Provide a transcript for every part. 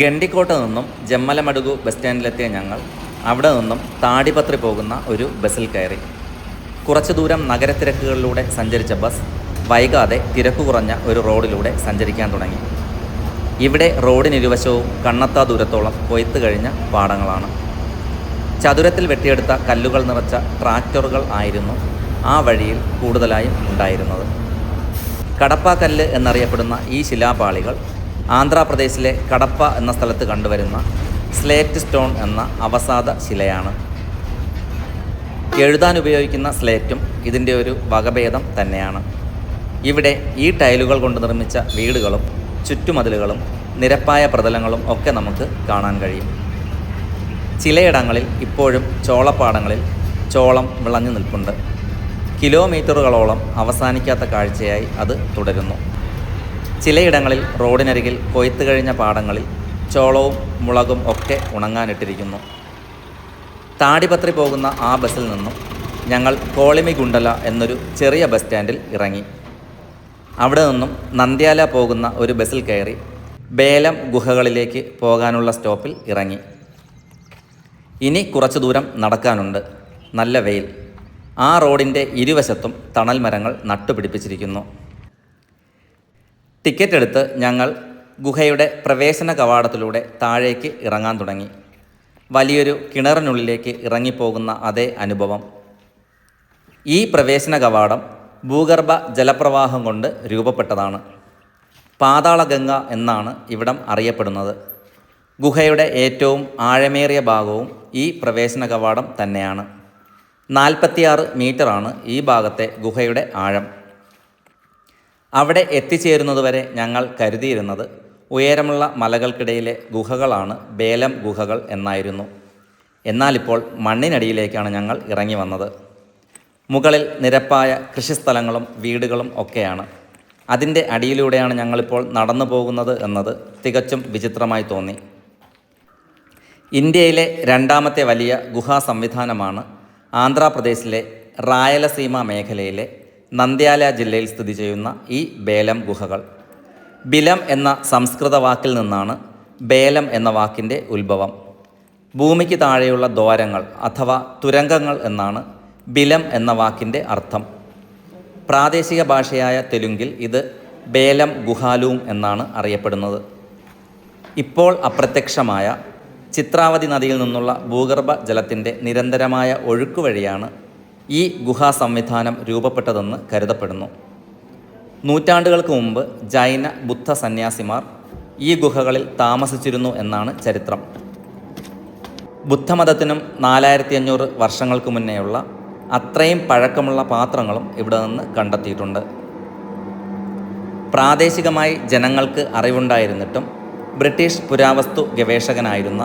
ഗണ്ടിക്കോട്ട് നിന്നും ജമ്മലമടുകു ബസ് സ്റ്റാൻഡിലെത്തിയ ഞങ്ങൾ അവിടെ നിന്നും താടിപത്രി പോകുന്ന ഒരു ബസ്സിൽ കയറി. കുറച്ചു ദൂരം നഗരത്തിരക്കുകളിലൂടെ സഞ്ചരിച്ച ബസ് വൈകാതെ തിരക്ക് കുറഞ്ഞ ഒരു റോഡിലൂടെ സഞ്ചരിക്കാൻ തുടങ്ങി. ഇവിടെ റോഡിനിരുവശവും കണ്ണത്താ ദൂരത്തോളം കൊയ്ത്ത് കഴിഞ്ഞ പാടങ്ങളാണ്. ചതുരത്തിൽ വെട്ടിയെടുത്ത കല്ലുകൾ നിറച്ച ട്രാക്ടറുകൾ ആയിരുന്നു ആ വഴിയിൽ കൂടുതലായും ഉണ്ടായിരുന്നത്. കടപ്പാക്കല്ല് എന്നറിയപ്പെടുന്ന ഈ ശിലാപാളികൾ ആന്ധ്രാപ്രദേശിലെ കടപ്പ എന്ന സ്ഥലത്ത് കണ്ടുവരുന്ന സ്ലേറ്റ് സ്റ്റോൺ എന്ന അവസാദ ശിലയാണ്. എഴുതാൻ ഉപയോഗിക്കുന്ന സ്ലേറ്റും ഇതിന്റെ ഒരു വകഭേദം തന്നെയാണ്. ഇവിടെ ഈ ടൈലുകൾ കൊണ്ട് നിർമ്മിച്ച വീടുകളും ചുറ്റുമതിലുകളും നിരപ്പായ പ്രതലങ്ങളും ഒക്കെ നമുക്ക് കാണാൻ കഴിയും. ചിലയിടങ്ങളിൽ ഇപ്പോഴും ചോളപ്പാടങ്ങളിൽ ചോളം വിളഞ്ഞു നിൽപ്പുണ്ട്. കിലോമീറ്ററുകളോളം അവസാനിക്കാത്ത കാഴ്ചയായി അത് തുടരുന്നു. ചിലയിടങ്ങളിൽ റോഡിനരികിൽ കൊയ്ത്ത് കഴിഞ്ഞ പാടങ്ങളിൽ ചോളവും മുളകും ഒക്കെ ഉണങ്ങാനിട്ടിരിക്കുന്നു. താടിപത്രി പോകുന്ന ആ ബസ്സിൽ നിന്നും ഞങ്ങൾ കോളിമി ഗുണ്ടല എന്നൊരു ചെറിയ ബസ് സ്റ്റാൻഡിൽ ഇറങ്ങി. അവിടെ നിന്നും നന്ദ്യാല പോകുന്ന ഒരു ബസ്സിൽ കയറി ബേലം ഗുഹകളിലേക്ക് പോകാനുള്ള സ്റ്റോപ്പിൽ ഇറങ്ങി. ഇനി കുറച്ചു ദൂരം നടക്കാനുണ്ട്. നല്ല വെയിൽ. ആ റോഡിന്റെ ഇരുവശത്തും തണൽ മരങ്ങൾ നട്ടുപിടിപ്പിച്ചിരിക്കുന്നു. ടിക്കറ്റ് എടുത്ത് ഞങ്ങൾ ഗുഹയുടെ പ്രവേശന കവാടത്തിലൂടെ താഴേക്ക് ഇറങ്ങാൻ തുടങ്ങി. വലിയൊരു കിണറിനുള്ളിലേക്ക് ഇറങ്ങിപ്പോകുന്ന അതേ അനുഭവം. ഈ പ്രവേശന കവാടം ഭൂഗർഭ ജലപ്രവാഹം കൊണ്ട് രൂപപ്പെട്ടതാണ്. പാതാളഗംഗ എന്നാണ് ഇവിടം അറിയപ്പെടുന്നത്. ഗുഹയുടെ ഏറ്റവും ആഴമേറിയ ഭാഗവും ഈ പ്രവേശന കവാടം തന്നെയാണ്. നാൽപ്പത്തിയാറ് മീറ്ററാണ് ഈ ഭാഗത്തെ ഗുഹയുടെ ആഴം. അവിടെ എത്തിച്ചേരുന്നതുവരെ ഞങ്ങൾ കരുതിയിരുന്നത് ഉയരമുള്ള മലകൾക്കിടയിലെ ഗുഹകളാണ് ബേലം ഗുഹകൾ എന്നായിരുന്നു. എന്നാലിപ്പോൾ മണ്ണിനടിയിലേക്കാണ് ഞങ്ങൾ ഇറങ്ങി വന്നത്. മുകളിൽ നിരപ്പായ കൃഷിസ്ഥലങ്ങളും വീടുകളും ഒക്കെയാണ്. അതിന്റെ അടിയിലൂടെയാണ് ഞങ്ങളിപ്പോൾ നടന്നു പോകുന്നത് എന്നത് തികച്ചും വിചിത്രമായി തോന്നി. ഇന്ത്യയിലെ രണ്ടാമത്തെ വലിയ ഗുഹാ സംവിധാനമാണ് ആന്ധ്രാപ്രദേശിലെ റായലസീമ മേഖലയിലെ നന്ദ്യാല ജില്ലയിൽ സ്ഥിതി ചെയ്യുന്ന ഈ ബേലം ഗുഹകൾ. ബിലം എന്ന സംസ്കൃത വാക്കിൽ നിന്നാണ് ബേലം എന്ന വാക്കിന്റെ ഉത്ഭവം. ഭൂമിക്ക് താഴെയുള്ള ദ്വാരങ്ങൾ അഥവാ തുരങ്കങ്ങൾ എന്നാണ് ബിലം എന്ന വാക്കിന്റെ അർത്ഥം. പ്രാദേശിക ഭാഷയായ തെലുങ്കിൽ ഇത് ബേലം ഗുഹാലൂം എന്നാണ് അറിയപ്പെടുന്നത്. ഇപ്പോൾ അപ്രത്യക്ഷമായ ചിത്രാവതി നദിയിൽ നിന്നുള്ള ഭൂഗർഭ ജലത്തിന്റെ നിരന്തരമായ ഒഴുക്ക് വഴിയാണ് ഈ ഗുഹാ സംവിധാനം രൂപപ്പെട്ടതെന്ന് കരുതപ്പെടുന്നു. നൂറ്റാണ്ടുകൾക്ക് മുമ്പ് ജൈന ബുദ്ധ സന്യാസിമാർ ഈ ഗുഹകളിൽ താമസിച്ചിരുന്നു എന്നാണ് ചരിത്രം. ബുദ്ധമതത്തിനും നാലായിരത്തി അഞ്ഞൂറ് വർഷങ്ങൾക്ക് മുന്നേയുള്ള അത്രയും പഴക്കമുള്ള പാത്രങ്ങളും ഇവിടെ നിന്ന് കണ്ടെത്തിയിട്ടുണ്ട്. പ്രാദേശികമായി ജനങ്ങൾക്ക് അറിവുണ്ടായിരുന്നിട്ടും ബ്രിട്ടീഷ് പുരാവസ്തു ഗവേഷകനായിരുന്ന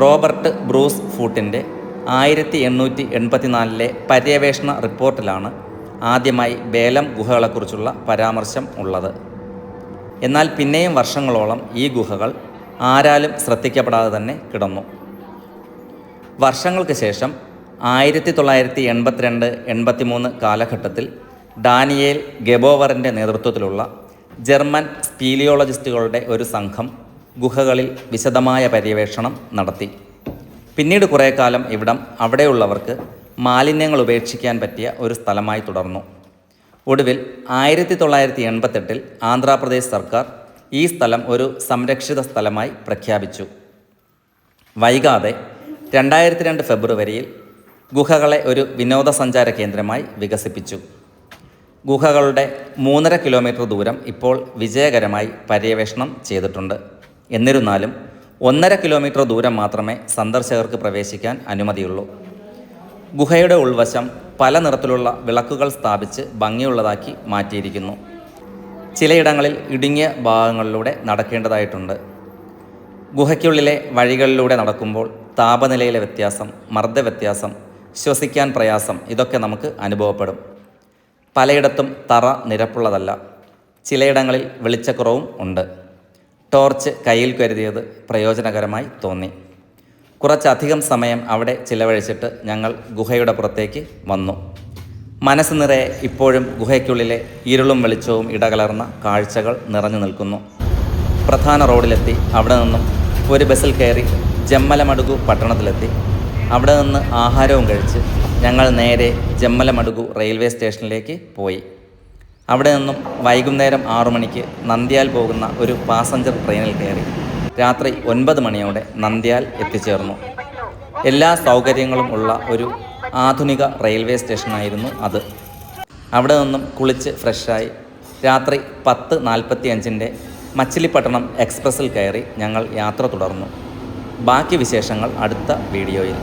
റോബർട്ട് ബ്രൂസ് ഫൂട്ടിന്റെ ആയിരത്തി എണ്ണൂറ്റി എൺപത്തിനാലിലെ പര്യവേഷണ റിപ്പോർട്ടിലാണ് ആദ്യമായി ബേലം ഗുഹകളെക്കുറിച്ചുള്ള പരാമർശം ഉള്ളത്. എന്നാൽ പിന്നെയും വർഷങ്ങളോളം ഈ ഗുഹകൾ ആരാലും ശ്രദ്ധിക്കപ്പെടാതെ തന്നെ കിടന്നു. വർഷങ്ങൾക്ക് ശേഷം ആയിരത്തി തൊള്ളായിരത്തി എൺപത്തിരണ്ട് എൺപത്തിമൂന്ന് കാലഘട്ടത്തിൽ ഡാനിയേൽ ഗെബോവറിന്റെ നേതൃത്വത്തിലുള്ള ജർമ്മൻ സ്പീലിയോളജിസ്റ്റുകളുടെ ഒരു സംഘം ഗുഹകളിൽ വിശദമായ പര്യവേഷണം നടത്തി. പിന്നീട് കുറേ കാലം ഇവിടം അവിടെയുള്ളവർക്ക് മാലിന്യങ്ങൾ ഉപേക്ഷിക്കാൻ പറ്റിയ ഒരു സ്ഥലമായി തുടർന്നു. ഒടുവിൽ ആയിരത്തി തൊള്ളായിരത്തി എൺപത്തെട്ടിൽ ആന്ധ്രാപ്രദേശ് സർക്കാർ ഈ സ്ഥലം ഒരു സംരക്ഷിത സ്ഥലമായി പ്രഖ്യാപിച്ചു. വൈകാതെ രണ്ടായിരത്തി രണ്ട് ഫെബ്രുവരിയിൽ ഗുഹകളെ ഒരു വിനോദസഞ്ചാര കേന്ദ്രമായി വികസിപ്പിച്ചു. ഗുഹകളുടെ മൂന്നര കിലോമീറ്റർ ദൂരം ഇപ്പോൾ വിജയകരമായി പര്യവേഷണം ചെയ്തിട്ടുണ്ട്. എന്നിരുന്നാലും ഒന്നര കിലോമീറ്റർ ദൂരം മാത്രമേ സന്ദർശകർക്ക് പ്രവേശിക്കാൻ അനുമതിയുള്ളൂ. ഗുഹയുടെ ഉൾവശം പല നിറത്തിലുള്ള വിളക്കുകൾ സ്ഥാപിച്ച് ഭംഗിയുള്ളതാക്കി മാറ്റിയിരിക്കുന്നു. ചിലയിടങ്ങളിൽ ഇടുങ്ങിയ ഭാഗങ്ങളിലൂടെ നടക്കേണ്ടതായിട്ടുണ്ട്. ഗുഹയ്ക്കുള്ളിലെ വഴികളിലൂടെ നടക്കുമ്പോൾ താപനിലയിലെ വ്യത്യാസം മർദ്ദവ്യത്യാസം ശ്വസിക്കാൻ പ്രയാസം ഇതൊക്കെ നമുക്ക് അനുഭവപ്പെടും. പലയിടത്തും തറ നിരപ്പുള്ളതല്ല. ചിലയിടങ്ങളിൽ വെളിച്ചക്കുറവും ഉണ്ട്. ടോർച്ച് കയ്യിൽ കരുതിയത് പ്രയോജനകരമായി തോന്നി. കുറച്ചധികം സമയം അവിടെ ചിലവഴിച്ചിട്ട് ഞങ്ങൾ ഗുഹയുടെ പുറത്തേക്ക് വന്നു. മനസ്സ് നിറയെ ഇപ്പോഴും ഗുഹയ്ക്കുള്ളിലെ ഇരുളും വെളിച്ചവും ഇടകലർന്ന കാഴ്ചകൾ നിറഞ്ഞു നിൽക്കുന്നു. പ്രധാന റോഡിലെത്തി. അവിടെ നിന്നും ഒരു ബസ്സിൽ കയറി ജമ്മലമടുകു പട്ടണത്തിലെത്തി. അവിടെ നിന്ന് ആഹാരവും കഴിച്ച് ഞങ്ങൾ നേരെ ജമ്മലമടുകു റെയിൽവേ സ്റ്റേഷനിലേക്ക് പോയി. അവിടെ നിന്നും വൈകുന്നേരം ആറു മണിക്ക് നന്ദ്യാൽ പോകുന്ന ഒരു പാസഞ്ചർ ട്രെയിനിൽ കയറി രാത്രി ഒൻപത് മണിയോടെ നന്ദ്യാൽ എത്തിച്ചേർന്നു. എല്ലാ സൗകര്യങ്ങളും ഉള്ള ഒരു ആധുനിക റെയിൽവേ സ്റ്റേഷനായിരുന്നു അത്. അവിടെ നിന്നും കുളിച്ച് ഫ്രഷായി രാത്രി പത്ത് നാൽപ്പത്തി അഞ്ചിന്റെ മച്ചിലിപ്പട്ടണം എക്സ്പ്രസ്സിൽ കയറി ഞങ്ങൾ യാത്ര തുടർന്നു. ബാക്കി വിശേഷങ്ങൾ അടുത്ത വീഡിയോയിൽ.